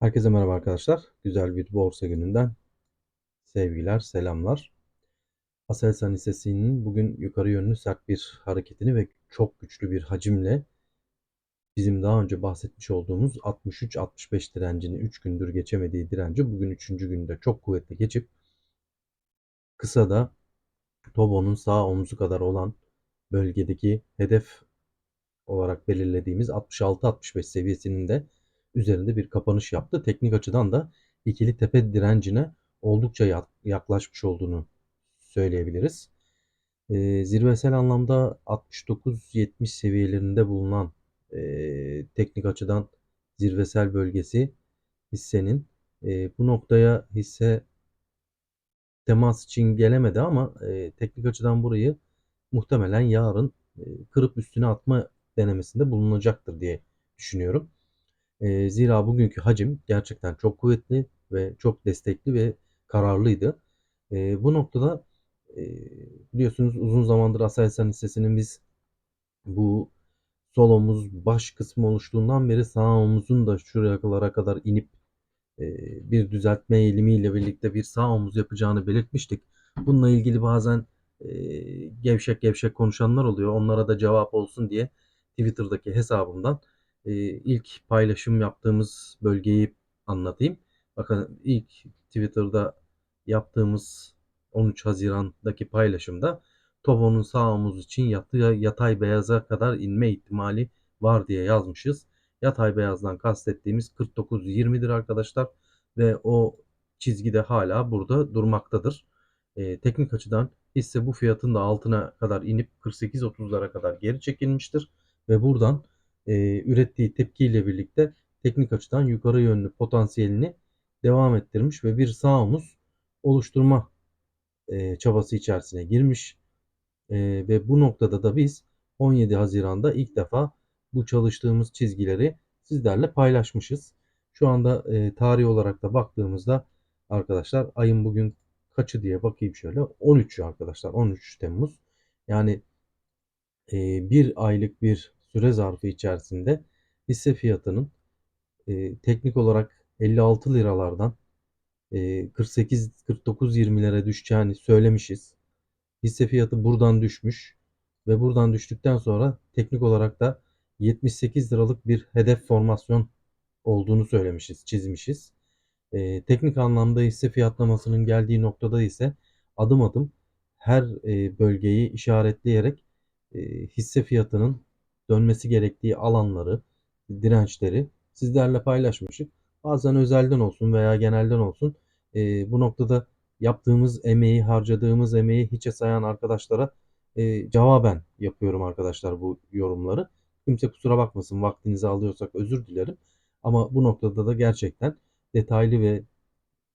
Herkese merhaba arkadaşlar. Güzel bir borsa gününden sevgiler, selamlar. Aselsan hissesinin bugün yukarı yönlü sert bir hareketini ve çok güçlü bir hacimle bizim daha önce bahsetmiş olduğumuz 63-65 direncini 3 gündür geçemediği direnci bugün 3. günde çok kuvvetli geçip kısa da Tobo'nun sağ omzu kadar olan bölgedeki hedef olarak belirlediğimiz 66-65 seviyesinin de üzerinde bir kapanış yaptı. Teknik açıdan da ikili tepe direncine oldukça yaklaşmış olduğunu söyleyebiliriz. E, zirvesel anlamda 69-70 seviyelerinde bulunan e, teknik açıdan zirvesel bölgesi hissenin e, bu noktaya hisse temas için gelemedi ama e, teknik açıdan burayı muhtemelen yarın e, kırıp üstüne atma denemesinde bulunacaktır diye düşünüyorum. E, zira bugünkü hacim gerçekten çok kuvvetli ve çok destekli ve kararlıydı. E, bu noktada e, biliyorsunuz uzun zamandır Aselsan hissesinin biz bu sol omuz baş kısmı oluştuğundan beri sağ omuzun da şuraya kadar kadar inip e, bir düzeltme eğilimiyle birlikte bir sağ omuz yapacağını belirtmiştik. Bununla ilgili bazen e, gevşek gevşek konuşanlar oluyor. Onlara da cevap olsun diye Twitter'daki hesabımdan e, ilk paylaşım yaptığımız bölgeyi anlatayım. Bakın ilk Twitter'da yaptığımız 13 Haziran'daki paylaşımda Tobo'nun sağ omuz için yatay, beyaza kadar inme ihtimali var diye yazmışız. Yatay beyazdan kastettiğimiz 49-20'dir arkadaşlar ve o çizgi de hala burada durmaktadır. E, teknik açıdan hisse bu fiyatın da altına kadar inip 48-30'lara kadar geri çekilmiştir ve buradan e, ürettiği tepkiyle birlikte teknik açıdan yukarı yönlü potansiyelini devam ettirmiş ve bir sağ omuz oluşturma e, çabası içerisine girmiş. E, ve bu noktada da biz 17 Haziran'da ilk defa bu çalıştığımız çizgileri sizlerle paylaşmışız. Şu anda e, tarih olarak da baktığımızda arkadaşlar ayın bugün kaçı diye bakayım şöyle 13'ü arkadaşlar 13 Temmuz. Yani e, bir aylık bir süre zarfı içerisinde hisse fiyatının e, teknik olarak 56 liralardan e, 48-49-20'lere düşeceğini söylemişiz. Hisse fiyatı buradan düşmüş ve buradan düştükten sonra teknik olarak da 78 liralık bir hedef formasyon olduğunu söylemişiz, çizmişiz. E, teknik anlamda hisse fiyatlamasının geldiği noktada ise adım adım her e, bölgeyi işaretleyerek e, hisse fiyatının dönmesi gerektiği alanları, dirençleri sizlerle paylaşmıştık. Bazen özelden olsun veya genelden olsun e, bu noktada yaptığımız emeği, harcadığımız emeği hiçe sayan arkadaşlara e, cevaben yapıyorum arkadaşlar bu yorumları. Kimse kusura bakmasın vaktinizi alıyorsak özür dilerim. Ama bu noktada da gerçekten detaylı ve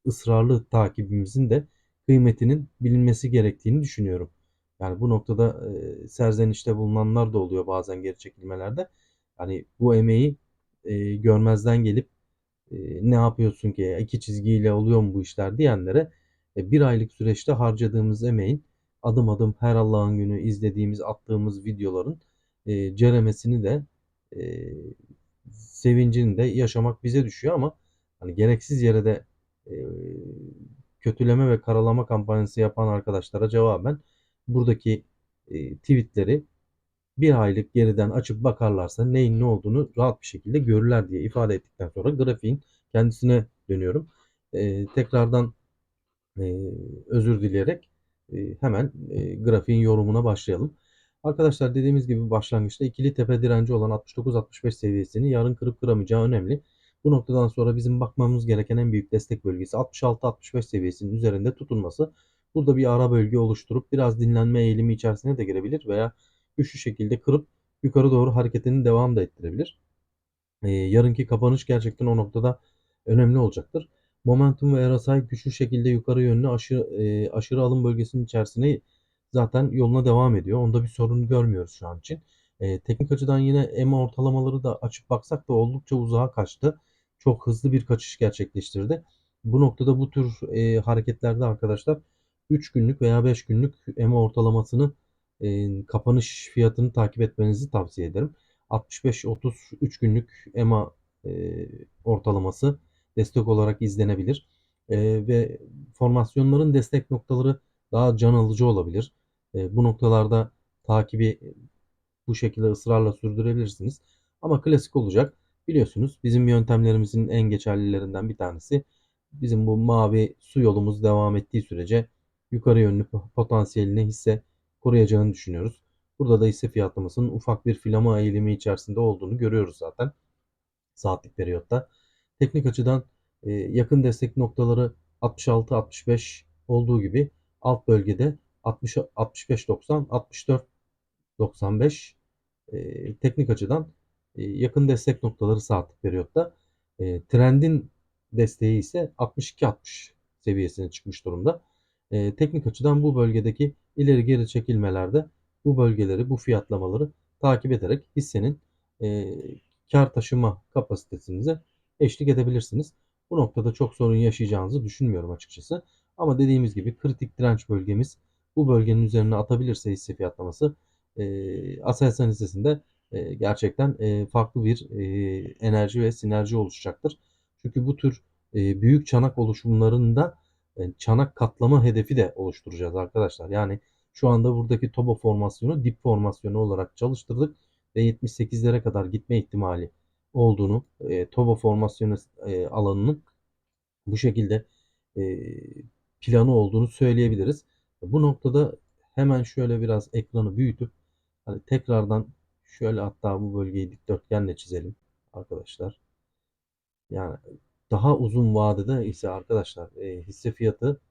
ısrarlı takibimizin de kıymetinin bilinmesi gerektiğini düşünüyorum. Yani bu noktada e, serzenişte bulunanlar da oluyor bazen geri çekilmelerde. Yani bu emeği e, görmezden gelip e, ne yapıyorsun ki iki çizgiyle oluyor mu bu işler diyenlere e, bir aylık süreçte harcadığımız emeğin adım adım her Allah'ın günü izlediğimiz attığımız videoların e, ceremesini de e, sevincini de yaşamak bize düşüyor ama hani gereksiz yere de e, kötüleme ve karalama kampanyası yapan arkadaşlara cevaben buradaki e, tweetleri bir aylık geriden açıp bakarlarsa neyin ne olduğunu rahat bir şekilde görürler diye ifade ettikten sonra grafiğin kendisine dönüyorum. E, tekrardan e, özür dileyerek e, hemen e, grafiğin yorumuna başlayalım. Arkadaşlar dediğimiz gibi başlangıçta ikili tepe direnci olan 69-65 seviyesini yarın kırıp kıramayacağı önemli. Bu noktadan sonra bizim bakmamız gereken en büyük destek bölgesi 66-65 seviyesinin üzerinde tutunması. Burada bir ara bölge oluşturup biraz dinlenme eğilimi içerisine de girebilir veya güçlü şekilde kırıp yukarı doğru hareketini devam da ettirebilir. Ee, yarınki kapanış gerçekten o noktada önemli olacaktır. Momentum ve RSI güçlü şekilde yukarı yönlü aşırı, e, aşırı alım bölgesinin içerisine zaten yoluna devam ediyor. Onda bir sorun görmüyoruz şu an için. E, teknik açıdan yine EMA ortalamaları da açıp baksak da oldukça uzağa kaçtı. Çok hızlı bir kaçış gerçekleştirdi. Bu noktada bu tür e, hareketlerde arkadaşlar 3 günlük veya 5 günlük EMA ortalamasını e, kapanış fiyatını takip etmenizi tavsiye ederim. 65-30 3 günlük EMA e, ortalaması destek olarak izlenebilir. Eee, ve formasyonların destek noktaları daha can alıcı olabilir. Eee, bu noktalarda takibi bu şekilde ısrarla sürdürebilirsiniz. Ama klasik olacak. Biliyorsunuz bizim yöntemlerimizin en geçerlilerinden bir tanesi bizim bu mavi su yolumuz devam ettiği sürece yukarı yönlü potansiyelini hisse koruyacağını düşünüyoruz. Burada da hisse fiyatlamasının ufak bir filama eğilimi içerisinde olduğunu görüyoruz zaten saatlik periyotta. Teknik açıdan e, yakın destek noktaları 66-65 olduğu gibi alt bölgede 60 65-90 64-95 e, teknik açıdan e, yakın destek noktaları saatlik periyotta. E, trendin desteği ise 62-60 seviyesine çıkmış durumda. E, teknik açıdan bu bölgedeki ileri geri çekilmelerde bu bölgeleri, bu fiyatlamaları takip ederek hissenin e, kar taşıma kapasitesinize eşlik edebilirsiniz. Bu noktada çok sorun yaşayacağınızı düşünmüyorum açıkçası. Ama dediğimiz gibi kritik direnç bölgemiz bu bölgenin üzerine atabilirse hisse fiyatlaması e, Aselsan hissesinde e, gerçekten e, farklı bir e, enerji ve sinerji oluşacaktır. Çünkü bu tür e, büyük çanak oluşumlarında çanak katlama hedefi de oluşturacağız arkadaşlar. Yani şu anda buradaki toba formasyonu dip formasyonu olarak çalıştırdık ve 78'lere kadar gitme ihtimali olduğunu e, toba formasyonu e, alanının bu şekilde e, planı olduğunu söyleyebiliriz. Bu noktada hemen şöyle biraz ekranı büyütüp hani tekrardan şöyle hatta bu bölgeyi dikdörtgenle çizelim arkadaşlar. Yani daha uzun vadede ise arkadaşlar e, hisse fiyatı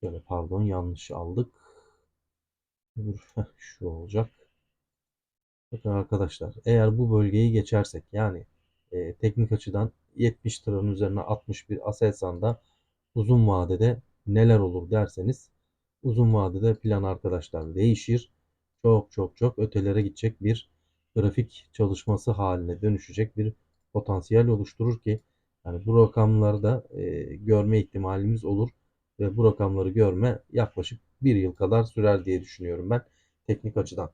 şöyle pardon yanlış aldık. Dur, şu olacak. Bakın arkadaşlar eğer bu bölgeyi geçersek yani e, teknik açıdan 70 liranın üzerine 61 Aselsan'da uzun vadede neler olur derseniz uzun vadede plan arkadaşlar değişir. Çok çok çok ötelere gidecek bir grafik çalışması haline dönüşecek bir potansiyel oluşturur ki yani bu rakamlarda e, görme ihtimalimiz olur ve bu rakamları görme yaklaşık bir yıl kadar sürer diye düşünüyorum ben teknik açıdan.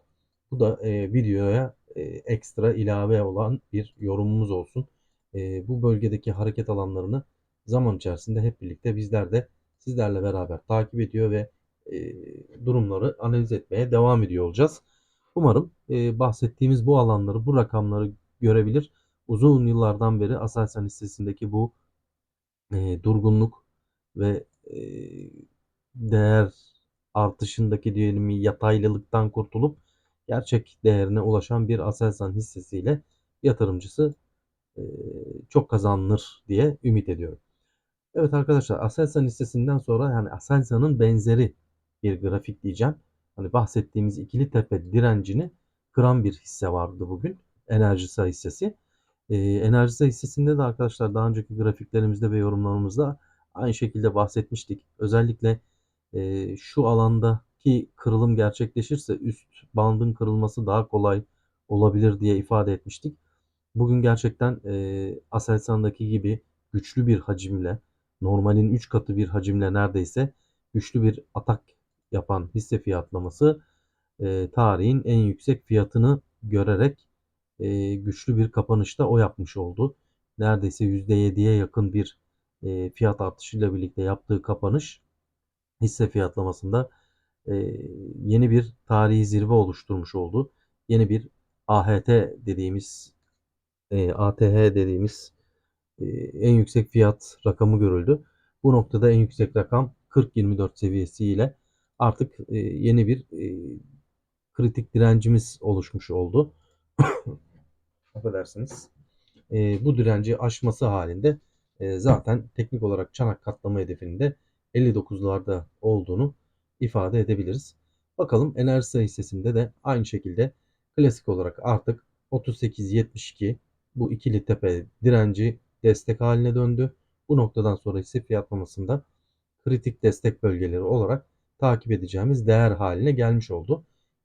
Bu da e, videoya e, ekstra ilave olan bir yorumumuz olsun. E, bu bölgedeki hareket alanlarını zaman içerisinde hep birlikte bizler de sizlerle beraber takip ediyor ve e, durumları analiz etmeye devam ediyor olacağız. Umarım e, bahsettiğimiz bu alanları, bu rakamları görebilir. Uzun yıllardan beri Aselsan hissesindeki bu e, durgunluk ve e, değer artışındaki diyelim yataylılıktan kurtulup gerçek değerine ulaşan bir Aselsan hissesiyle yatırımcısı e, çok kazanılır diye ümit ediyorum. Evet arkadaşlar Aselsan hissesinden sonra yani Aselsan'ın benzeri bir grafik diyeceğim. Hani bahsettiğimiz ikili tepe direncini kıran bir hisse vardı bugün. Enerjisa hissesi. Ee, Enerjisa hissesinde de arkadaşlar daha önceki grafiklerimizde ve yorumlarımızda aynı şekilde bahsetmiştik. Özellikle e, şu alandaki kırılım gerçekleşirse üst bandın kırılması daha kolay olabilir diye ifade etmiştik. Bugün gerçekten e, Aselsan'daki gibi güçlü bir hacimle normalin 3 katı bir hacimle neredeyse güçlü bir atak yapan hisse fiyatlaması e, tarihin en yüksek fiyatını görerek e, güçlü bir kapanışta o yapmış oldu. Neredeyse %7'ye yakın bir e, fiyat artışıyla birlikte yaptığı kapanış hisse fiyatlamasında e, yeni bir tarihi zirve oluşturmuş oldu. Yeni bir AHT dediğimiz e, ATH dediğimiz e, en yüksek fiyat rakamı görüldü. Bu noktada en yüksek rakam 40-24 seviyesiyle artık e, yeni bir e, kritik direncimiz oluşmuş oldu. Affedersiniz. E, bu direnci aşması halinde e, zaten teknik olarak çanak katlama hedefinde 59'larda olduğunu ifade edebiliriz. Bakalım enerji hissesinde de aynı şekilde klasik olarak artık 38-72 bu ikili tepe direnci destek haline döndü. Bu noktadan sonra ise fiyatlamasında kritik destek bölgeleri olarak takip edeceğimiz değer haline gelmiş oldu.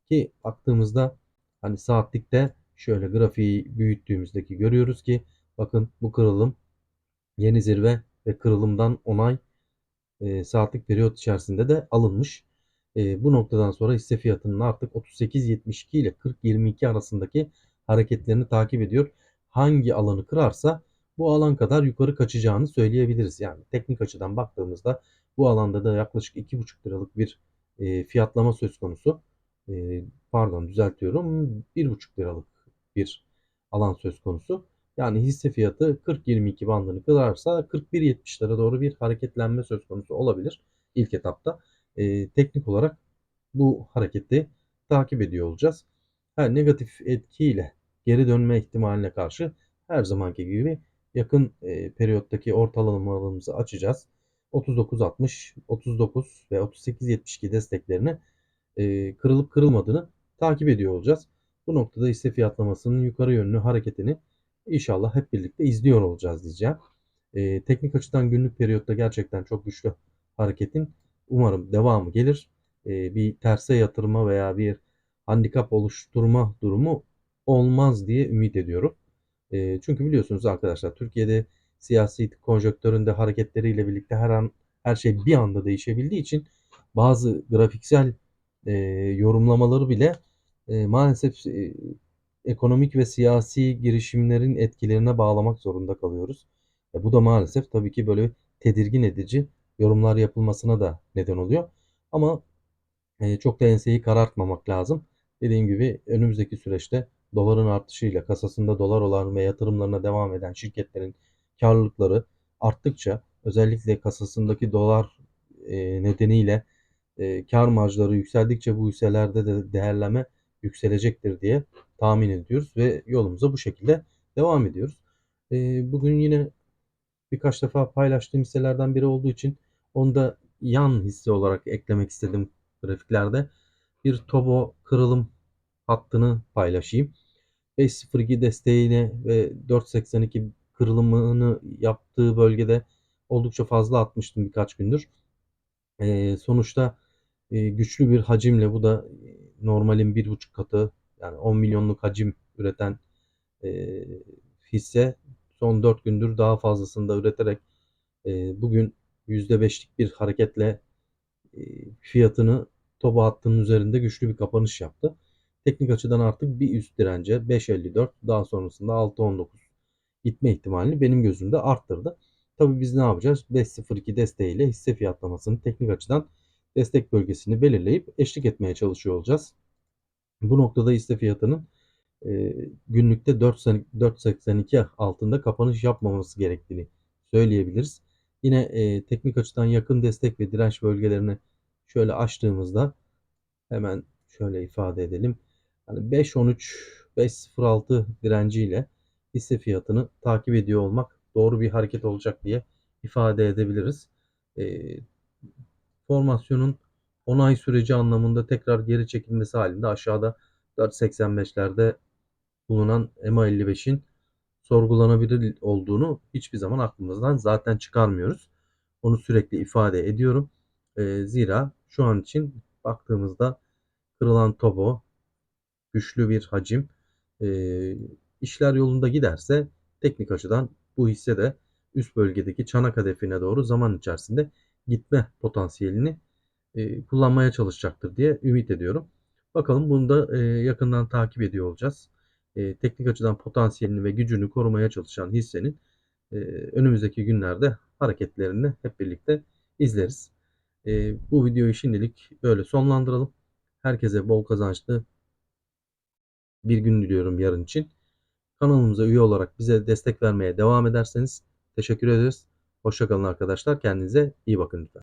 Ki baktığımızda hani saatlikte şöyle grafiği büyüttüğümüzdeki görüyoruz ki bakın bu kırılım yeni zirve ve kırılımdan onay e, saatlik periyot içerisinde de alınmış. E, bu noktadan sonra hisse fiyatının artık 38.72 ile 40.22 arasındaki hareketlerini takip ediyor. Hangi alanı kırarsa bu alan kadar yukarı kaçacağını söyleyebiliriz. Yani teknik açıdan baktığımızda bu alanda da yaklaşık 2,5 liralık bir e, fiyatlama söz konusu. E, pardon düzeltiyorum 1,5 liralık bir alan söz konusu. Yani hisse fiyatı 40-22 bandını kırarsa 41-70'lere doğru bir hareketlenme söz konusu olabilir ilk etapta. E, teknik olarak bu hareketi takip ediyor olacağız. Her negatif etkiyle geri dönme ihtimaline karşı her zamanki gibi yakın e, periyottaki ortalamalarımızı açacağız. 39.60, 39 ve 38.72 desteklerini e, kırılıp kırılmadığını takip ediyor olacağız. Bu noktada hisse fiyatlamasının yukarı yönlü hareketini inşallah hep birlikte izliyor olacağız diyeceğim. E, teknik açıdan günlük periyotta gerçekten çok güçlü hareketin umarım devamı gelir. E, bir terse yatırma veya bir handikap oluşturma durumu olmaz diye ümit ediyorum. E, çünkü biliyorsunuz arkadaşlar Türkiye'de siyasi konjöktöründe hareketleriyle birlikte her an her şey bir anda değişebildiği için bazı grafiksel e, yorumlamaları bile e, maalesef e, ekonomik ve siyasi girişimlerin etkilerine bağlamak zorunda kalıyoruz. E, bu da maalesef tabii ki böyle tedirgin edici yorumlar yapılmasına da neden oluyor. Ama e, çok da enseyi karartmamak lazım. Dediğim gibi önümüzdeki süreçte doların artışıyla kasasında dolar olan ve yatırımlarına devam eden şirketlerin karlılıkları arttıkça özellikle kasasındaki dolar e, nedeniyle e, kar marjları yükseldikçe bu hisselerde de değerleme yükselecektir diye tahmin ediyoruz ve yolumuza bu şekilde devam ediyoruz. E, bugün yine birkaç defa paylaştığım hisselerden biri olduğu için onu da yan hisse olarak eklemek istedim grafiklerde. Bir Tobo kırılım hattını paylaşayım. 5.02 desteğine ve 4.82 kırılımını yaptığı bölgede oldukça fazla atmıştım birkaç gündür. E, sonuçta e, güçlü bir hacimle bu da normalin bir buçuk katı yani 10 milyonluk hacim üreten e, hisse son 4 gündür daha fazlasını da üreterek e, bugün %5'lik bir hareketle e, fiyatını toba hattının üzerinde güçlü bir kapanış yaptı. Teknik açıdan artık bir üst dirence 5.54 daha sonrasında 6.19 gitme ihtimalini benim gözümde arttırdı. Tabi biz ne yapacağız? 5.02 desteğiyle hisse fiyatlamasını teknik açıdan destek bölgesini belirleyip eşlik etmeye çalışıyor olacağız. Bu noktada hisse fiyatının e, günlükte 4.82 altında kapanış yapmaması gerektiğini söyleyebiliriz. Yine e, teknik açıdan yakın destek ve direnç bölgelerini şöyle açtığımızda hemen şöyle ifade edelim. Yani 5.13 5.06 direnciyle hisse fiyatını takip ediyor olmak doğru bir hareket olacak diye ifade edebiliriz. E, formasyonun onay süreci anlamında tekrar geri çekilmesi halinde aşağıda 4.85'lerde bulunan EMA 55'in sorgulanabilir olduğunu hiçbir zaman aklımızdan zaten çıkarmıyoruz. Onu sürekli ifade ediyorum. E, zira şu an için baktığımızda kırılan tobo, güçlü bir hacim, e, işler yolunda giderse teknik açıdan bu hisse de üst bölgedeki çanak hedefine doğru zaman içerisinde gitme potansiyelini e, kullanmaya çalışacaktır diye ümit ediyorum. Bakalım bunu da e, yakından takip ediyor olacağız. E, teknik açıdan potansiyelini ve gücünü korumaya çalışan hissenin e, önümüzdeki günlerde hareketlerini hep birlikte izleriz. E, bu videoyu şimdilik böyle sonlandıralım. Herkese bol kazançlı bir gün diliyorum yarın için. Kanalımıza üye olarak bize destek vermeye devam ederseniz teşekkür ederiz. Hoşçakalın arkadaşlar. Kendinize iyi bakın lütfen.